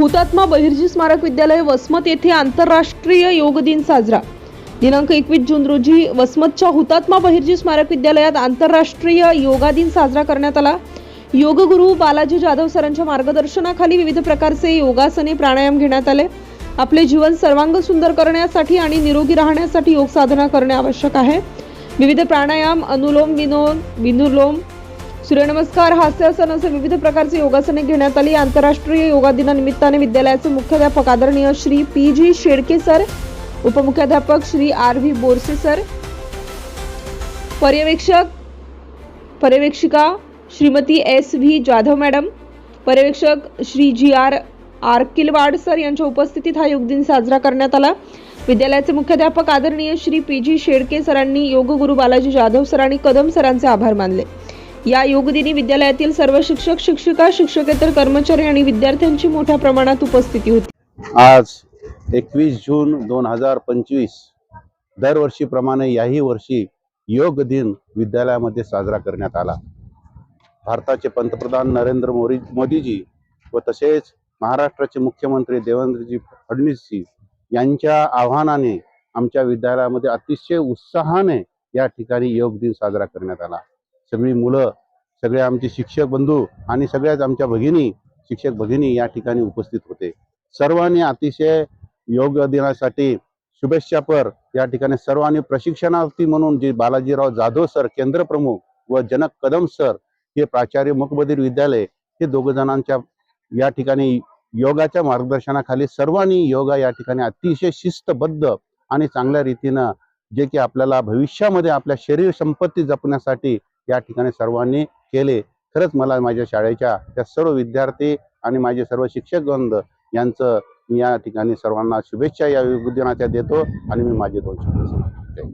हुतात्मा बहिर्जी स्मारक विद्यालय वसमत येथे आंतरराष्ट्रीय योग दिन साजरा. दिनांक एकवीस जून रोजी वसमतच्या हुतात्मा बहिर्जी स्मारक विद्यालयात आंतरराष्ट्रीय योगा दिन साजरा करण्यात आला. योगगुरु बालाजी जाधव सरांच्या मार्गदर्शनाखाली विविध प्रकारचे योगासने प्राणायाम घेण्यात आले. आपले जीवन सर्वांग सुंदर करण्यासाठी आणि निरोगी राहण्यासाठी योग साधना करणे आवश्यक आहे. विविध प्राणायाम अनुलोम विनोम विनुलोम सूर्यनमस्कार. हास्यासन असे विविध प्रकारचे योगासने घेण्यात आली. आंतरराष्ट्रीय योगा दिनानिमित्ताने विद्यालयाचे मुख्याध्यापक आदरणीय Shri P G Shedke sir उपमुख्याध्यापक Shri R V Borse sir पर्यवेक्षक पर्यवेक्षिका Shrimati S V Jadhav madam पर्यवेक्षक Shri G R Arkilwad sir यांच्या उपस्थितीत हा योग दिन साजरा करण्यात आला. विद्यालयाचे मुख्याध्यापक आदरणीय श्री पी जी शेडके सरांनी योगगुरू बालाजी जाधव सर आणि कदम सरांचे आभार मानले. या योगदिनी विद्यालयातील सर्व शिक्षक शिक्षिका शिक्षकेतर कर्मचारी आणि विद्यार्थ्यांची मोठ्या प्रमाणात उपस्थिती होती. आज एकवीस जून दोन हजार पंचवीस दरवर्षीप्रमाणे याही वर्षी योग दिन विद्यालयामध्ये साजरा करण्यात आला. भारताचे पंतप्रधान नरेंद्र मोदी मोदीजी व तसेच महाराष्ट्राचे मुख्यमंत्री देवेंद्रजी फडणवीसजी यांच्या आव्हानाने आमच्या विद्यालयामध्ये अतिशय उत्साहाने या ठिकाणी योग दिन साजरा करण्यात आला. सगळी मुलं सगळे आमचे शिक्षक बंधू आणि सगळ्याच आमच्या भगिनी शिक्षक भगिनी या ठिकाणी उपस्थित होते. सर्वांनी अतिशय योग दिनासाठी शुभेच्छापर या ठिकाणी सर्वांनी प्रशिक्षणार्थी म्हणून जे बालाजीराव जाधव सर केंद्र प्रमुख व जनक कदम सर हे प्राचार्य मुखबधीर विद्यालय हे दोघ जणांच्या या ठिकाणी योगाच्या मार्गदर्शनाखाली सर्वांनी योगा या ठिकाणी अतिशय शिस्तबद्ध आणि चांगल्या रीतीनं जे की आपल्याला भविष्यामध्ये आपल्या शरीर संपत्ती जपण्यासाठी या ठिकाणी सर्वांनी केले खरंच मला माझ्या शाळेच्या त्या सर्व विद्यार्थी आणि माझे सर्व शिक्षकवृंद यांचं मी या ठिकाणी सर्वांना शुभेच्छा या योग दिनाच्या देतो आणि मी माझे दोन शब्द सांगतो.